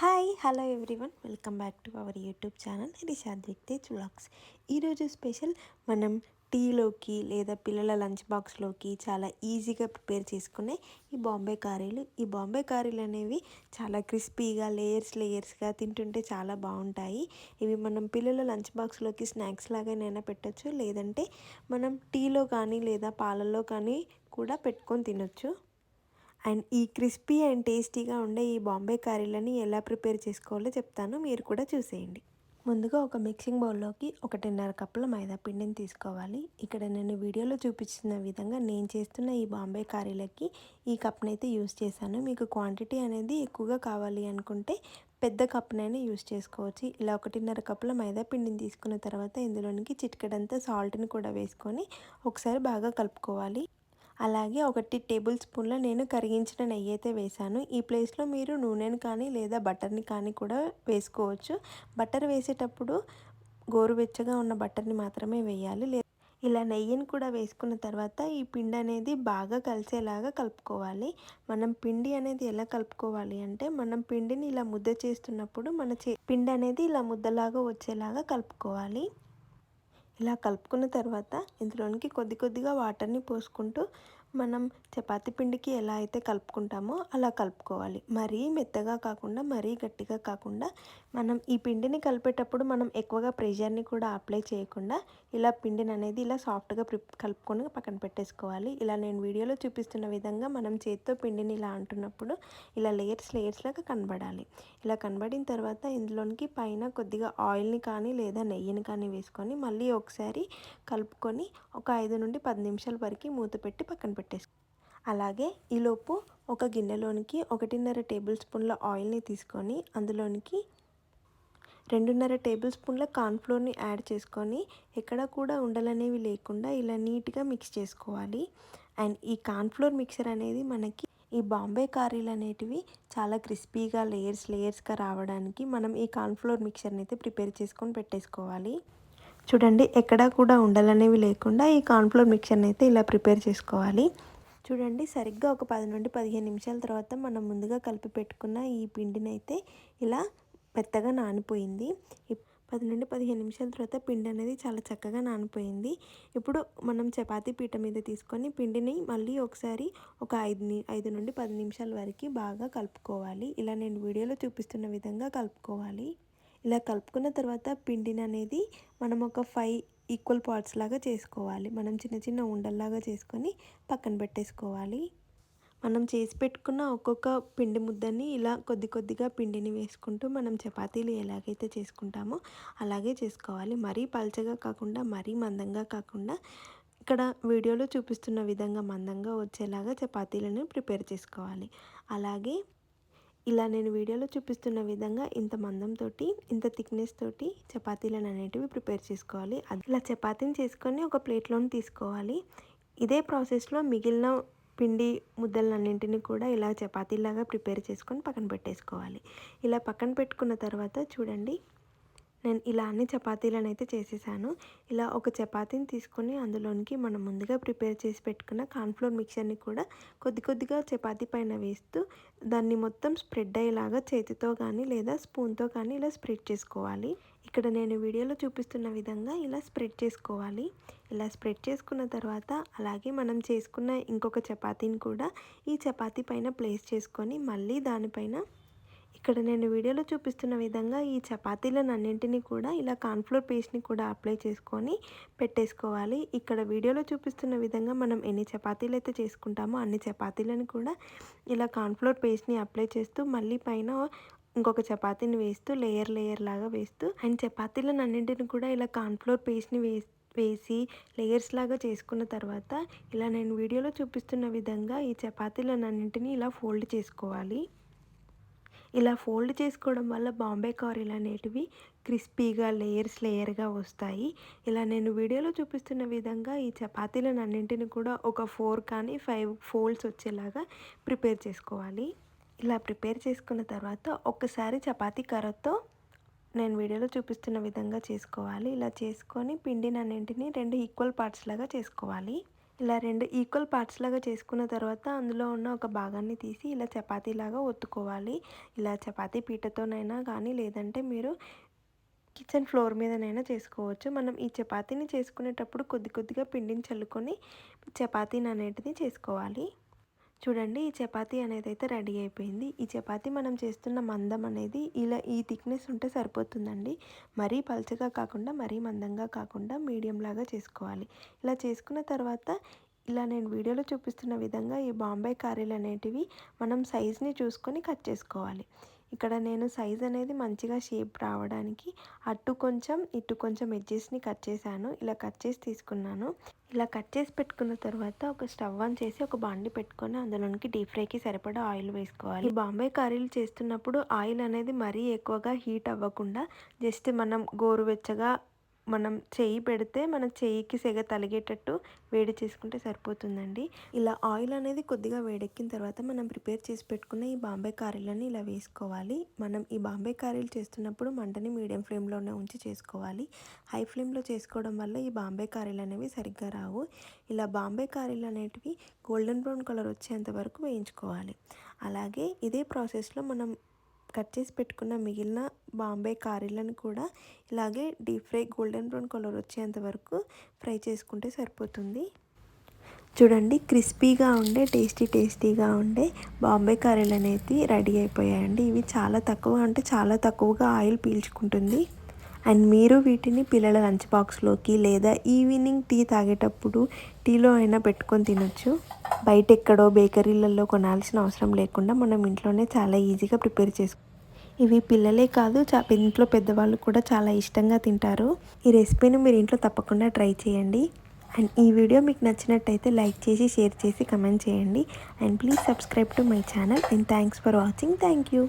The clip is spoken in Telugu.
Hi hello everyone welcome back to our YouTube channel Rishad Viktej vlogs ఈరోజు స్పెషల్ మనం టీలోకి లేదా పిల్లల లంచ్ బాక్స్లోకి చాలా ఈజీగా ప్రిపేర్ చేసుకునే ఈ బాంబే కారీలు ఈ బాంబే కారీలు అనేవి చాలా క్రిస్పీగా లేయర్స్ లేయర్స్గా తింటుంటే చాలా బాగుంటాయి. ఇవి మనం పిల్లల లంచ్ బాక్స్లోకి స్నాక్స్ లాగానైనా పెట్టచ్చు లేదంటే మనం టీలో కానీ లేదా పాలల్లో కానీ కూడా పెట్టుకొని తినొచ్చు. అండ్ ఈ క్రిస్పీ అండ్ టేస్టీగా ఉండే ఈ బాంబే కర్రీలని ఎలా ప్రిపేర్ చేసుకోవాలో చెప్తాను. మీరు కూడా చూసేయండి. ముందుగా ఒక మిక్సింగ్ బౌల్లోకి ఒకటిన్నర కప్పుల మైదా పిండిని తీసుకోవాలి. ఇక్కడ నేను వీడియోలో చూపించిన విధంగా నేను చేస్తున్న ఈ బాంబే కర్రీలకి ఈ కప్ని అయితే యూస్ చేశాను. మీకు క్వాంటిటీ అనేది ఎక్కువగా కావాలి అనుకుంటే పెద్ద కప్నైనా యూస్ చేసుకోవచ్చు. ఇలా ఒకటిన్నర కప్పుల మైదా పిండిని తీసుకున్న తర్వాత ఇందులోనికి చిటికెడంతా సాల్ట్ని కూడా వేసుకొని ఒకసారి బాగా కలుపుకోవాలి. అలాగే ఒకటి టేబుల్ స్పూన్ల నేను కరిగించిన నెయ్యి అయితే వేశాను. ఈ ప్లేస్లో మీరు నూనెని కానీ లేదా బటర్ని కానీ కూడా వేసుకోవచ్చు. బటర్ వేసేటప్పుడు గోరువెచ్చగా ఉన్న బటర్ని మాత్రమే వేయాలి. లే ఇలా నెయ్యిని కూడా వేసుకున్న తర్వాత ఈ పిండి అనేది బాగా కలిసేలాగా కలుపుకోవాలి. మనం పిండి అనేది ఎలా కలుపుకోవాలి అంటే మనం పిండిని ఇలా ముద్ద చేస్తున్నప్పుడు మన చే పిండి అనేది ఇలా ముద్దలాగా వచ్చేలాగా కలుపుకోవాలి. ఇలా కలుపుకున్న తర్వాత ఇందులోనికి కొద్ది కొద్దిగా వాటర్ని పోసుకుంటూ మనం చపాతీ పిండికి ఎలా అయితే కలుపుకుంటామో అలా కలుపుకోవాలి. మరీ మెత్తగా కాకుండా మరీ గట్టిగా కాకుండా మనం ఈ పిండిని కలిపేటప్పుడు మనం ఎక్కువగా ప్రెషర్ని కూడా అప్లై చేయకుండా ఇలా పిండిని అనేది ఇలా సాఫ్ట్గా ప్రి కలుపుకొని పక్కన పెట్టేసుకోవాలి. ఇలా నేను వీడియోలో చూపిస్తున్న విధంగా మనం చేతితో పిండిని ఇలా అంటున్నప్పుడు ఇలా లేయర్స్ లేయర్స్ లాగా కనబడాలి. ఇలా కనబడిన తర్వాత ఇందులోనికి పైన కొద్దిగా ఆయిల్ని కానీ లేదా నెయ్యిని కానీ వేసుకొని మళ్ళీ ఒకసారి కలుపుకొని ఒక ఐదు నుండి పది నిమిషాల వరకు మూత పెట్టి పక్కన పెట్టేసుకో. అలాగే ఈలోపు ఒక గిన్నెలోనికి ఒకటిన్నర టేబుల్ స్పూన్ల ఆయిల్ని తీసుకొని అందులోనికి రెండున్నర టేబుల్ స్పూన్ల కార్న్ఫ్లోర్ని యాడ్ చేసుకొని ఎక్కడ కూడా ఉండలనేవి లేకుండా ఇలా నీట్గా మిక్స్ చేసుకోవాలి. అండ్ ఈ కార్న్ఫ్లోర్ మిక్సర్ అనేది మనకి ఈ బాంబే కారీలు అనేటివి చాలా క్రిస్పీగా లేయర్స్ లేయర్స్గా రావడానికి మనం ఈ కార్న్ఫ్లోర్ మిక్చర్ని అయితే ప్రిపేర్ చేసుకొని పెట్టేసుకోవాలి. చూడండి ఎక్కడా కూడా ఉండలనేవి లేకుండా ఈ కార్న్ఫ్లోర్ మిక్చర్ని అయితే ఇలా ప్రిపేర్ చేసుకోవాలి. చూడండి సరిగ్గా ఒక పది నుండి పదిహేను నిమిషాల తర్వాత మనం ముందుగా కలిపి పెట్టుకున్న ఈ పిండిని అయితే ఇలా మెత్తగా నానిపోయింది. పది నుండి పదిహేను నిమిషాల తర్వాత పిండి అనేది చాలా చక్కగా నానిపోయింది. ఇప్పుడు మనం చపాతీ పీట మీద తీసుకొని పిండిని మళ్ళీ ఒకసారి ఒక ఐదు ఐదు నుండి పది నిమిషాల వరకు బాగా కలుపుకోవాలి. ఇలా నేను వీడియోలో చూపిస్తున్న విధంగా కలుపుకోవాలి. ఇలా కలుపుకున్న తర్వాత పిండిని అనేది మనం ఒక ఫైవ్ ఈక్వల్ పార్ట్స్ లాగా చేసుకోవాలి. మనం చిన్న చిన్న ఉండల్లాగా చేసుకొని పక్కన పెట్టేసుకోవాలి. మనం చేసి పెట్టుకున్న ఒక్కొక్క పిండి ముద్దని ఇలా కొద్ది కొద్దిగా పిండిని వేసుకుంటూ మనం చపాతీలు ఎలాగైతే చేసుకుంటామో అలాగే చేసుకోవాలి. మరీ పల్చగా కాకుండా మరీ మందంగా కాకుండా ఇక్కడ వీడియోలో చూపిస్తున్న విధంగా మందంగా వచ్చేలాగా చపాతీలను ప్రిపేర్ చేసుకోవాలి. అలాగే ఇలా నేను వీడియోలో చూపిస్తున్న విధంగా ఇంత మందంతో ఇంత థిక్నెస్ తోటి చపాతీలను అనేటివి ప్రిపేర్ చేసుకోవాలి. ఇలా చపాతీని చేసుకొని ఒక ప్లేట్లోని తీసుకోవాలి. ఇదే ప్రాసెస్లో మిగిలిన పిండి ముద్దలన్నింటినీ కూడా ఇలా చపాతీలాగా ప్రిపేర్ చేసుకొని పక్కన పెట్టేసుకోవాలి. ఇలా పక్కన పెట్టుకున్న తర్వాత చూడండి నేను ఇలా అన్ని చపాతీలను అయితే చేసేసాను. ఇలా ఒక చపాతీని తీసుకొని అందులోనికి మనం ముందుగా ప్రిపేర్ చేసి పెట్టుకున్న కార్న్ఫ్లోర్ మిక్చర్ని కూడా కొద్ది కొద్దిగా చపాతీ పైన వేస్తూ దాన్ని మొత్తం స్ప్రెడ్ అయ్యేలాగా చేతితో కానీ లేదా స్పూన్తో కానీ ఇలా స్ప్రెడ్ చేసుకోవాలి. ఇక్కడ నేను వీడియోలో చూపిస్తున్న విధంగా ఇలా స్ప్రెడ్ చేసుకోవాలి. ఇలా స్ప్రెడ్ చేసుకున్న తర్వాత అలాగే మనం చేసుకున్న ఇంకొక చపాతీని కూడా ఈ చపాతీ పైన ప్లేస్ చేసుకొని మళ్ళీ దానిపైన ఇక్కడ నేను వీడియోలో చూపిస్తున్న విధంగా ఈ చపాతీలను అన్నింటినీ కూడా ఇలా కాన్ఫ్లోర్ పేస్ట్ని కూడా అప్లై చేసుకొని పెట్టేసుకోవాలి. ఇక్కడ వీడియోలో చూపిస్తున్న విధంగా మనం ఎన్ని చపాతీలు అయితే చేసుకుంటామో అన్ని చపాతీలను కూడా ఇలా కాన్ఫ్లోర్ పేస్ట్ని అప్లై చేస్తూ మళ్ళీ పైన ఇంకొక చపాతీని వేస్తూ లేయర్ లేయర్ లాగా వేస్తూ అండ్ చపాతీలను అన్నింటిని కూడా ఇలా కాన్ఫ్లోర్ పేస్ట్ని వేసి వేసి లేయర్స్ లాగా చేసుకున్న తర్వాత ఇలా నేను వీడియోలో చూపిస్తున్న విధంగా ఈ చపాతీలను అన్నింటినీ ఇలా ఫోల్డ్ చేసుకోవాలి. ఇలా ఫోల్డ్ చేసుకోవడం వల్ల బాంబే కారీలు అనేటివి క్రిస్పీగా లేయర్స్ లేయర్గా వస్తాయి. ఇలా నేను వీడియోలో చూపిస్తున్న విధంగా ఈ చపాతీలను అన్నింటిని కూడా ఒక ఫోర్ కానీ ఫైవ్ ఫోల్డ్స్ వచ్చేలాగా ప్రిపేర్ చేసుకోవాలి. ఇలా ప్రిపేర్ చేసుకున్న తర్వాత ఒక్కసారి చపాతీ కర్రతో నేను వీడియోలో చూపిస్తున్న విధంగా చేసుకోవాలి. ఇలా చేసుకొని పిండిని అన్నింటినీ రెండు ఈక్వల్ పార్ట్స్ లాగా చేసుకోవాలి. ఇలా రెండు ఈక్వల్ పార్ట్స్ లాగా చేసుకున్న తర్వాత అందులో ఉన్న ఒక భాగాన్ని తీసి ఇలా చపాతీలాగా ఒత్తుకోవాలి. ఇలా చపాతీ పీటతోనైనా కానీ లేదంటే మీరు కిచెన్ ఫ్లోర్ మీదనైనా చేసుకోవచ్చు. మనం ఈ చపాతీని చేసుకునేటప్పుడు కొద్ది కొద్దిగా పిండిని చల్లుకొని చపాతీని అనేటిది చేసుకోవాలి. చూడండి ఈ చపాతీ అనేది అయితే రెడీ అయిపోయింది. ఈ చపాతీ మనం చేస్తున్న మందం అనేది ఇలా ఈ థిక్నెస్ ఉంటే సరిపోతుందండి. మరీ పల్చగా కాకుండా మరీ మందంగా కాకుండా మీడియం లాగా చేసుకోవాలి. ఇలా చేసుకున్న తర్వాత ఇలా నేను వీడియోలో చూపిస్తున్న విధంగా ఈ బాంబే కారీలు అనేటివి మనం సైజ్ని చూసుకొని కట్ చేసుకోవాలి. ఇక్కడ నేను సైజ్ అనేది మంచిగా షేప్ రావడానికి అటు కొంచెం ఇటు కొంచెం ఎడ్జెస్ని కట్ చేశాను. ఇలా కట్ చేసి తీసుకున్నాను. ఇలా కట్ చేసి పెట్టుకున్న తర్వాత ఒక స్టవ్ ఆన్ చేసి ఒక బాండి పెట్టుకొని అందులోనికి డీప్ ఫ్రైకి సరిపడా ఆయిల్ వేసుకోవాలి. బాంబే కర్రీలు చేస్తున్నప్పుడు ఆయిల్ అనేది మరీ ఎక్కువగా హీట్ అవ్వకుండా జస్ట్ మనం గోరువెచ్చగా మనం చెయ్యి పెడితే మన చెయ్యికి సెగ తలిగేటట్టు వేడి చేసుకుంటే సరిపోతుందండి. ఇలా ఆయిల్ అనేది కొద్దిగా వేడెక్కిన తర్వాత మనం ప్రిపేర్ చేసి పెట్టుకున్న ఈ బాంబే కారీలని ఇలా వేసుకోవాలి. మనం ఈ బాంబే కారీలు చేస్తున్నప్పుడు మంటని మీడియం ఫ్లేమ్లోనే ఉంచి చేసుకోవాలి. హై ఫ్లేమ్లో చేసుకోవడం వల్ల ఈ బాంబే కారీలు అనేవి సరిగ్గా రావు. ఇలా బాంబే కారీలు అనేటివి గోల్డెన్ బ్రౌన్ కలర్ వచ్చేంత వరకు వేయించుకోవాలి. అలాగే ఇదే ప్రాసెస్లో మనం కట్ చేసి పెట్టుకున్న మిగిలిన బాంబే కారీలను కూడా ఇలాగే deep fry golden brown colour వచ్చేంత వరకు ఫ్రై చేసుకుంటే సరిపోతుంది. చూడండి క్రిస్పీగా ఉండే టేస్టీ టేస్టీగా ఉండే బాంబే కర్రీలు అనేది రెడీ అయిపోయాయండి. ఇవి చాలా తక్కువ అంటే చాలా తక్కువగా ఆయిల్ పీల్చుకుంటుంది. అండ్ మీరు వీటిని పిల్లల లంచ్ బాక్స్లోకి లేదా ఈవినింగ్ టీ తాగేటప్పుడు టీలో అయినా పెట్టుకొని తినొచ్చు. బయట ఎక్కడో బేకరీలలో కొనాల్సిన అవసరం లేకుండా మనం ఇంట్లోనే చాలా ఈజీగా ప్రిపేర్ చేసుకో ఇవి పిల్లలే కాదు చా ఇంట్లో పెద్దవాళ్ళు కూడా చాలా ఇష్టంగా తింటారు. ఈ రెసిపీని మీరు ఇంట్లో తప్పకుండా ట్రై చేయండి. అండ్ ఈ వీడియో మీకు నచ్చినట్టయితే లైక్ చేసి షేర్ చేసి కమెంట్ చేయండి. And please subscribe to my channel. And thanks for watching. Thank you.